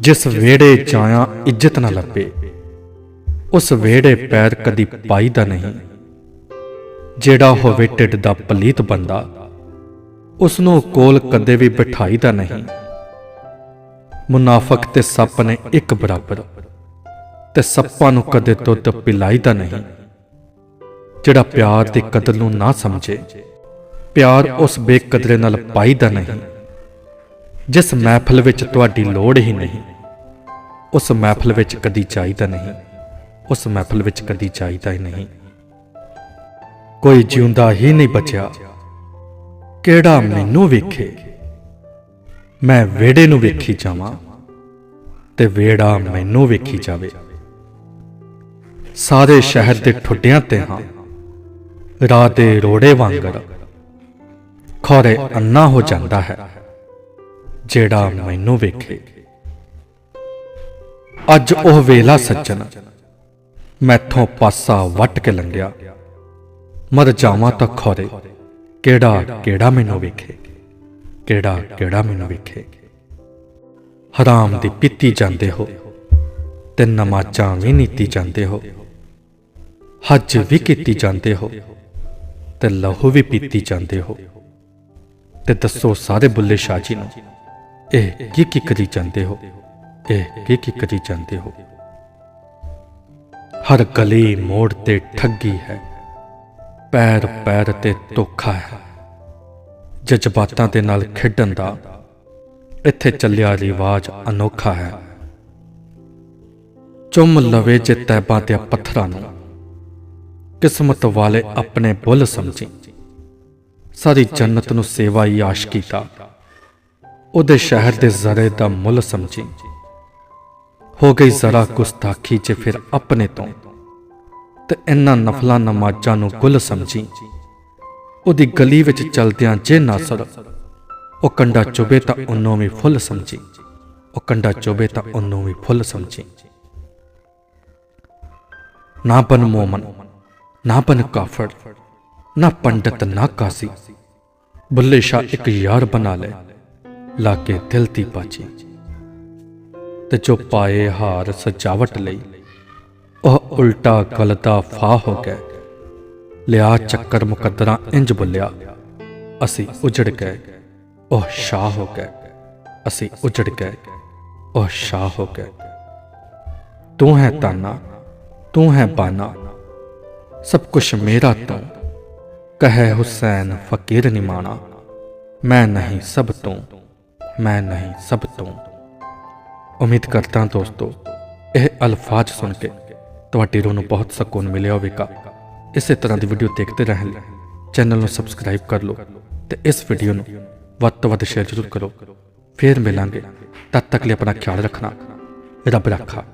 ਜਿਸ ਵਿਹੜੇ ਜਾਇਆ ਇੱਜ਼ਤ ਨਾ ਲੱਭੇ। ਉਸ ਵਿਹੜੇ ਪੈਰ ਕਦੀ ਪਾਈਦਾ ਨਹੀਂ। ਜਿਹੜਾ ਹੋਵੇ ਢਿੱਡ ਦਾ ਪਲੀਤ ਬੰਦਾ ਉਸ ਨੂੰ ਕੋਲ ਕਦੇ ਵੀ ਬਿਠਾਈਦਾ ਨਹੀਂ। ਮੁਨਾਫਕ ਤੇ ਸੱਪ ਨੇ ਇੱਕ ਬਰਾਬਰ, ਤੇ ਸੱਪਾਂ ਨੂੰ ਕਦੇ ਦੁੱਧ ਪਿਲਾਈਦਾ ਨਹੀਂ। ਜਿਹੜਾ ਪਿਆਰ ਦੀ ਕਦਰ ਨੂੰ ਨਾ ਸਮਝੇ, ਪਿਆਰ ਉਸ ਬੇਕਦਰੇ ਨਾਲ ਪਾਈਦਾ ਨਹੀਂ। ਜਿਸ ਮਹਿਫਲ ਵਿੱਚ ਤੁਹਾਡੀ ਲੋੜ ਹੀ ਨਹੀਂ, ਉਸ ਮਹਿਫਲ ਵਿੱਚ ਕਦੀ ਚਾਹੀਦਾ ਨਹੀਂ, ਉਸ ਮਹਿਫਲ ਵਿੱਚ ਕਦੀ ਚਾਹੀਦਾ ਹੀ ਨਹੀਂ। ਕੋਈ ਜਿਉਂਦਾ ਹੀ ਨਹੀਂ ਬਚਿਆ। ਕਿਹੜਾ ਮੈਨੂੰ ਵੇਖੇ? ਮੈਂ ਵੇੜੇ ਨੂੰ ਵੇਖੀ ਜਾਵਾਂ ਤੇ ਵੇੜਾ ਮੈਨੂੰ ਵੇਖੀ ਜਾਵੇ। ਸਾਰੇ ਸ਼ਹਿਰ ਦੇ ਠੁੱਡਿਆਂ ਤੇ ਹਾਂ, ਰਾਹ ਦੇ ਰੋੜੇ ਵਾਂਗਰ ਖੋਰੇ ਅੰਨਾ ਹੋ ਜਾਂਦਾ ਹੈ। ਜਿਹੜਾ ਮੈਨੂੰ ਵੇਖੇ। ਅੱਜ ਉਹ ਵੇਲਾ ਸੱਜਣ, ਮੈਥੋਂ ਪਾਸਾ ਵੱਟ ਕੇ ਲੰਘਿਆ। ਮਰ ਜਾਵਾਂ ਤਾਂ ਖੋਰੇ, ਕਿਹੜਾ ਕਿਹੜਾ ਮੈਨੂੰ ਵੇਖੇ, ਕਿਹੜਾ ਕਿਹੜਾ ਮੈਨੂੰ ਵੇਖੇ। ਹਰਾਮ ਦੀ ਪੀਤੀ ਜਾਂਦੇ ਹੋ ਤੇ ਨਮਾਜ਼ਾਂ ਵੀ ਨੀਤੀ ਜਾਂਦੇ ਹੋ। ਹੱਜ ਵੀ ਕੀਤੀ ਜਾਂਦੇ ਹੋ ਤੇ ਲਹੂ ਵੀ ਪੀਤੀ ਜਾਂਦੇ ਹੋ। ਤੇ ਦੱਸੋ ਸਾਰੇ ਬੁੱਲੇ ਸ਼ਾਹ ਜੀ ਨੂੰ ਇਹ ਕੀ ਕੀ ਕਰੀ ਜਾਂਦੇ ਹੋ? ਇਹ ਕੀ ਕੀ ਕਰੀ ਜਾਂਦੇ ਹੋ? ਹਰ ਗਲੀ ਮੋੜ ਤੇ ਠੱਗੀ ਹੈ। ਪੈਰ ਪੈਰ ਤੇ ਧੋਖਾ ਹੈ। ਜਜ਼ਬਾਤਾਂ ਦੇ ਨਾਲ ਖੇਡਣ ਦਾ ਇੱਥੇ ਚੱਲਿਆ ਰਿਵਾਜ ਅਨੋਖਾ ਹੈ। ਚੁੰਮ ਲਵੇ ਜੇ ਤੈਬਾਂ ਤੇ ਪੱਥਰਾਂ ਨੂੰ। ਕਿਸਮਤ ਵਾਲੇ ਆਪਣੇ ਬੁੱਲ ਸਮਝੀ। ਸਾਰੀ ਜੰਨਤ ਨੂੰ ਸੇਵਾ ਹੀ ਆਸ਼ਕੀ ਦਾ। ਉਹਦੇ ਸ਼ਹਿਰ ਦੇ ਜ਼ਰੇ ਦਾ ਮੁੱਲ ਸਮਝੀ। ਹੋ ਗਈ ਜ਼ਰਾ ਗੁਸਤਾਖੀ ਚ ਫਿਰ ਆਪਣੇ ਤੋਂ। ਤੇ ਇਹਨਾਂ ਨਫਲਾਂ ਨਮਾਜ਼ਾਂ ਨੂੰ ਗੁੱਲ ਸਮਝੀ। ਉਹਦੀ ਗਲੀ ਵਿੱਚ ਚਲਦਿਆਂ ਜੇ ਨਾਸਰ, ਉਹ ਕੰਡਾ ਚੁਬੇ ਤਾਂ ਉਹਨੂੰ ਵੀ ਫੁੱਲ ਸਮਝੀ। ਉਹ ਕੰਡਾ ਚੁਬੇ ਤਾਂ ਉਹਨੂੰ ਵੀ ਫੁੱਲ ਸਮਝੀ। ਨਾ ਬਨ ਮੋਮਨ, ਨਾ ਬਨ ਕਾਫਰ, ਨਾ ਪੰਡਤ ਨਾ ਕਾਸੀ ਬੁੱਲੇ ਸ਼ਾ ਇੱਕ ਯਾਰ ਬਣਾ ਲੈ ਲਾਗੇ ਦਿਲ ਦੀ ਬਾਜੀ। ਤੇ ਜੋ ਪਾਏ ਹਾਰ ਸਜਾਵਟ ਲਈ, ਉਹ ਉਲਟਾ ਗਲਦਾ ਫਾ ਹੋ ਗਿਆ। ਲਿਆ ਚੱਕਰ ਮੁਕੱਦਰਾਂ ਇੰਜ ਬੁੱਲਿਆ, ਅਸੀਂ ਉਜੜ ਗਏ, ਉਹ ਸ਼ਾਹ ਹੋ ਗਏ। ਅਸੀਂ ਉਜੜ ਗਏ, ਉਹ ਸ਼ਾਹ ਹੋ ਗਏ। ਤੂੰ ਹੈ ਤਾਨਾ, ਤੂੰ ਹੈ ਬਾਨਾ। ਸਭ ਕੁਛ ਮੇਰਾ ਤੂੰ। ਕਹੇ ਹੁਸੈਨ ਫਕੀਰ ਨਿਮਾਣਾ ਮੈਂ ਨਹੀਂ ਸਭ ਤੋਂ। ਮੈਂ ਨਹੀਂ ਸਭ ਤੋਂ। ਉਮੀਦ ਕਰਦਾ ਦੋਸਤੋ, ਇਹ ਅਲਫਾਜ਼ ਸੁਣ ਕੇ ਤੁਹਾਡੀ ਰੂਹ ਨੂੰ ਬਹੁਤ ਸਕੂਨ ਮਿਲਿਆ ਹੋਵੇਗਾ। ਇਸੇ ਤਰ੍ਹਾਂ ਦੀ ਵੀਡੀਓ ਦੇਖਦੇ ਰਹਿਣ ਲਈ ਚੈਨਲ ਨੂੰ ਸਬਸਕ੍ਰਾਈਬ ਕਰ ਲਓ ਤੇ ਇਸ ਵੀਡੀਓ ਨੂੰ ਵੱਧ ਤੋਂ ਵੱਧ ਸ਼ੇਅਰ ਜ਼ਰੂਰ ਕਰੋ। ਫੇਰ ਮਿਲਾਂਗੇ। ਤਦ ਤੱਕ ਲਈ ਆਪਣਾ ਖਿਆਲ ਰੱਖਣਾ, ਰੱਬ ਰੱਖਾ।